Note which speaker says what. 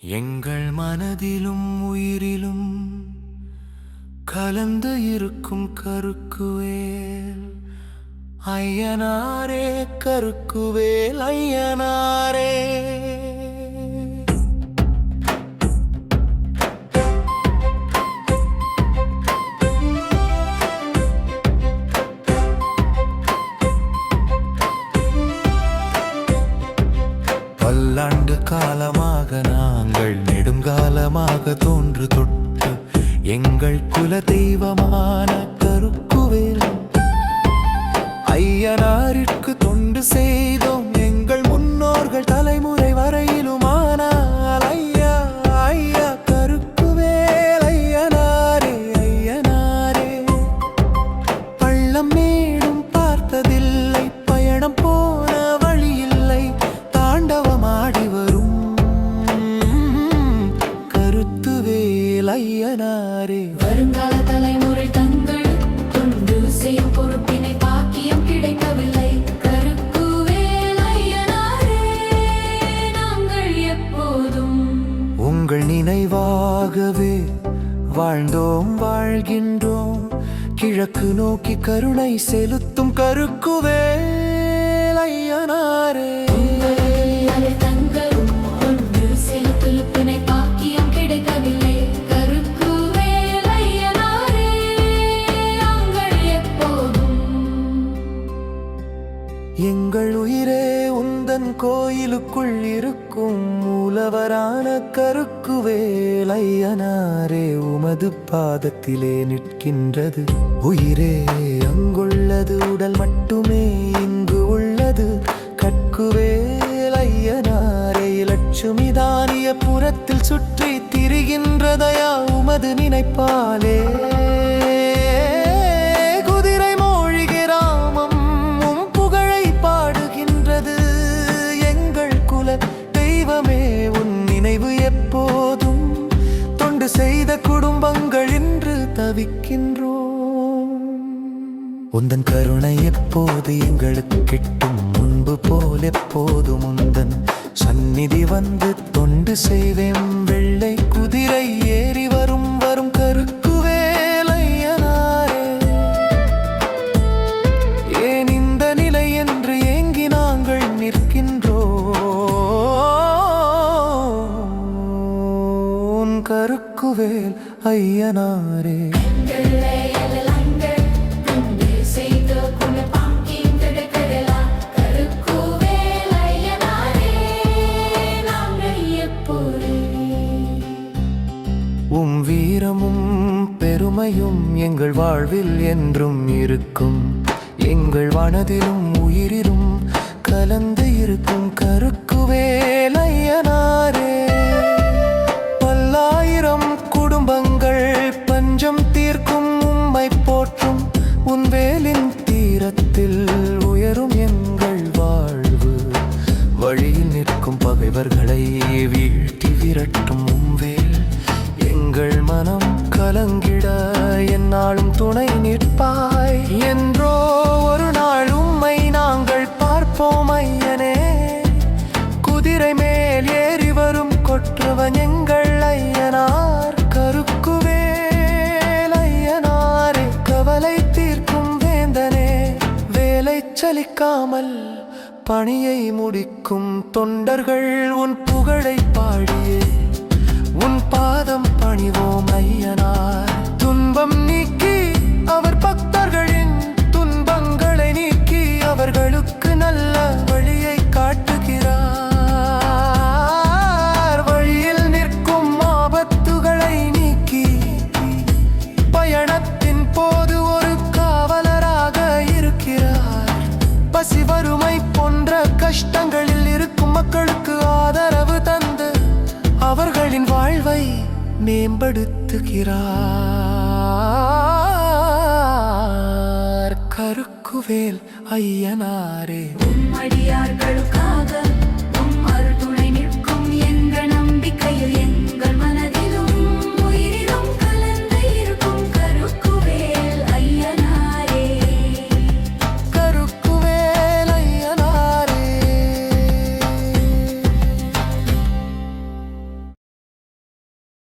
Speaker 1: எங்கள் மனதிலும் உயிரிலும் கலந்து இருக்கும் கருக்குவேல். ஐயனாரே கருக்குவேல் ஐயனாரே. ஆண்டு காலமாக நாங்கள் நெடுங்காலமாக தோன்று தொட்டு எங்கள் குல தெய்வமான கருக்குவேல் ஐயனாரிற்கு தொண்டு
Speaker 2: செய்த
Speaker 1: உங்கள் நினைவாகவே வாழ்ந்தோம் வாழ்கின்றோம். கிழக்கு நோக்கி கருணை செலுத்தும் கருக்குவே. புலவரான கருக்குவேலையனாரே உமது பாதத்திலே நிற்கின்றது. உயிரே அங்குள்ளது உடல் மட்டுமே இங்கு உள்ளது. கற்குவேலையனாரே லட்சுமி தானிய புறத்தில் சுற்றி திரிகின்றதையா உமது நினைப்பாலே. உந்தன் கருணை எப்போது எங்களுக்கு கிட்டும் முன்பு போல் எப்போது உந்தன் சந்நிதி வந்து தொண்டு செய்வேன். வெள்ளை குதிரை ஏறி வரும் வரும் கருக்குவேலையனாரே ஏன் இந்த நிலை என்று ஏங்கி நாங்கள் நிற்கின்றோம்? கருக்குவேல் ஐயனாரே. அன்பும் வீரமும் பெருமையும் எங்கள் வாழ்வில் என்றும் இருக்கும். எங்கள் மனதிலும் உயிரிலும் கலந்து இருக்கும் கருக்குவேல் ஐயனாரே பல்லாயிரம் குடும்பங்கள் பஞ்சம் தீர்க்கும் உம்மை போற்றும். உன் வேலின் தீரத்தில் உயரும் எங்கள் வாழ்வு. வழியில் நிற்கும் பகைவர்களை வீழ்த்தி விரட்டும் உம்வே எங்கள் மனம் கலங்கிட என்னாலும் துணை நிற்பாய். என்றோ ஒரு நாள் உம்மை நாங்கள் பார்ப்போம் ஐயனே. குதிரை மேல் ஏறி வரும் கொற்றவன் எங்கள் ஐயனார். கருக்குவேல் ஐயனாரே கவலை தீர்க்கும் வேந்தனே. வேலை சலிக்காமல் பணியை முடிக்கும் தொண்டர்கள் உன் புகழை பாடியே. உன் பாதம் பணிவோம் ஐயனார். துன்பம் நீக்கி அவர் பக்தர்களின் துன்பங்களை நீக்கி அவர்களுக்கு நல்ல வழியை காட்டுகிறார். வழியில் நிற்கும் ஆபத்துகளை நீக்கி பயணத்தின் போது ஒரு காவலராக இருக்கிறார். பசி வறுமை போன்ற கஷ்டங்களில் இருக்கும் மக்களுக்கு ஆதரவு தந்து அவர்களின் வாழ் மேம்படுத்துகிறார். கருக்குவேல் ஐயனாரே.
Speaker 2: அடியார்களுக்காக